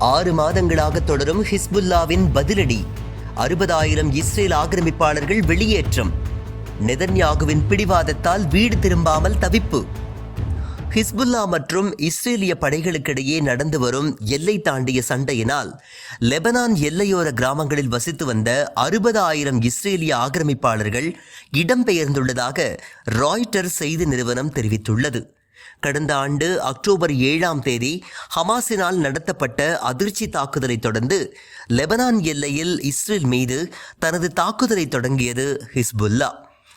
ஆறு மாதங்களாக தொடரும் ஹிஸ்புல்லாவின் பதிலடி. அறுபதாயிரம் இஸ்ரேல் ஆக்கிரமிப்பாளர்கள் வெளியேற்றம். நெதன்யாகுவின் பிடிவாதத்தால் வீடு திரும்பாமல் தவிப்பு. ஹிஸ்புல்லா மற்றும் இஸ்ரேலிய படைகளுக்கிடையே நடந்து வரும் எல்லை தாண்டிய சண்டையினால் லெபனான் எல்லையோர கிராமங்களில் வசித்து வந்த அறுபதாயிரம் இஸ்ரேலிய ஆக்கிரமிப்பாளர்கள் இடம்பெயர்ந்துள்ளதாக ராய்டர் செய்தி நிறுவனம் தெரிவித்துள்ளது. கடந்த ஆண்டு அக்டோபர் ஏழாம் தேதி ஹமாஸினால் நடத்தப்பட்ட அதிர்ச்சி தாக்குதலை தொடர்ந்து லெபனான் எல்லையில் இஸ்ரேல் மீது தனது தாக்குதலை தொடங்கியது ஹிஸ்புல்லா.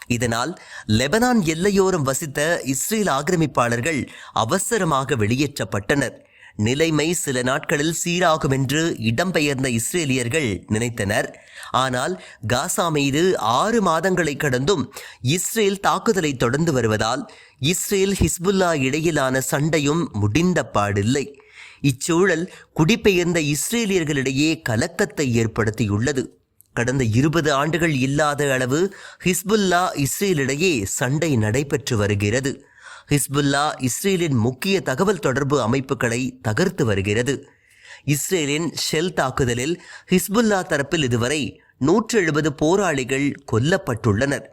இதனால் லெபனான் எல்லையோரம் வசித்த இஸ்ரேல் ஆக்கிரமிப்பாளர்கள் அவசரமாக வெளியேற்றப்பட்டனர். நிலைமை சில நாட்களில் சீராகும் என்று இடம்பெயர்ந்த இஸ்ரேலியர்கள் நினைத்தனர். ஆனால் காசா மீது ஆறு மாதங்களை கடந்தும் இஸ்ரேல் தாக்குதலை தொடர்ந்து வருவதால் இஸ்ரேல் ஹிஸ்புல்லா இடையிலான சண்டையும் முடிந்த பாடில்லை. இச்சூழல் குடிபெயர்ந்த இஸ்ரேலியர்களிடையே கலக்கத்தை ஏற்படுத்தியுள்ளது. கடந்த இருபது ஆண்டுகள் இல்லாத அளவு ஹிஸ்புல்லா இஸ்ரேலிடையே சண்டை நடைபெற்று வருகிறது. ஹிஸ்புல்லா இஸ்ரேலின் முக்கிய தகவல் தொடர்பு அமைப்புகளை தகர்த்து வருகிறது. இஸ்ரேலின் ஷெல் தாக்குதலில் ஹிஸ்புல்லா தரப்பில் இதுவரை நூற்று எழுபது போராளிகள் கொல்லப்பட்டுள்ளனர்.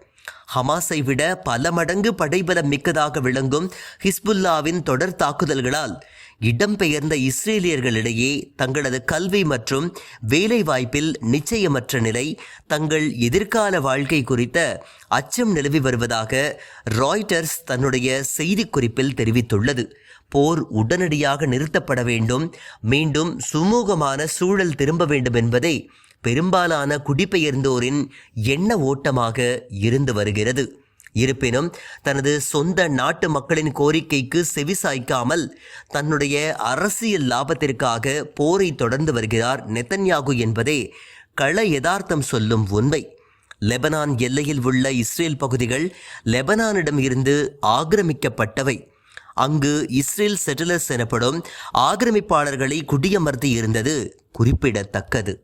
ஹமாஸை விட பல மடங்கு படைபலம் மிக்கதாக விளங்கும் ஹிஸ்புல்லாவின் தொடர் தாக்குதல்களால் இடம்பெயர்ந்த இஸ்ரேலியர்களிடையே தங்களது கல்வி மற்றும் வேலைவாய்ப்பில் நிச்சயமற்ற நிலை தங்கள் எதிர்கால வாழ்க்கை குறித்த அச்சம் நிலவி வருவதாக ராய்டர்ஸ் தன்னுடைய செய்திக்குறிப்பில் தெரிவித்துள்ளது. போர் உடனடியாக நிறுத்தப்பட வேண்டும் மீண்டும் சுமூகமான சூழல் திரும்ப வேண்டும் என்பதே பெரும்பாலான குடிபெயர்ந்தோரின் எண்ண ஓட்டமாக இருந்து வருகிறது. இருப்பினும் தனது சொந்த நாட்டு மக்களின் கோரிக்கைக்கு செவிசாய்க்காமல் தன்னுடைய அரசியல் லாபத்திற்காக போரை தொடர்ந்து வருகிறார் நெத்தன்யாகு என்பதே கள யதார்த்தம் சொல்லும் உண்மை. லெபனான் எல்லையில் உள்ள இஸ்ரேல் பகுதிகள் லெபனானிடம் இருந்து ஆக்கிரமிக்கப்பட்டவை. அங்கு இஸ்ரேல் செட்டிலர்ஸ் எனப்படும் ஆக்கிரமிப்பாளர்களை குடியமர்த்தி இருந்தது குறிப்பிடத்தக்கது.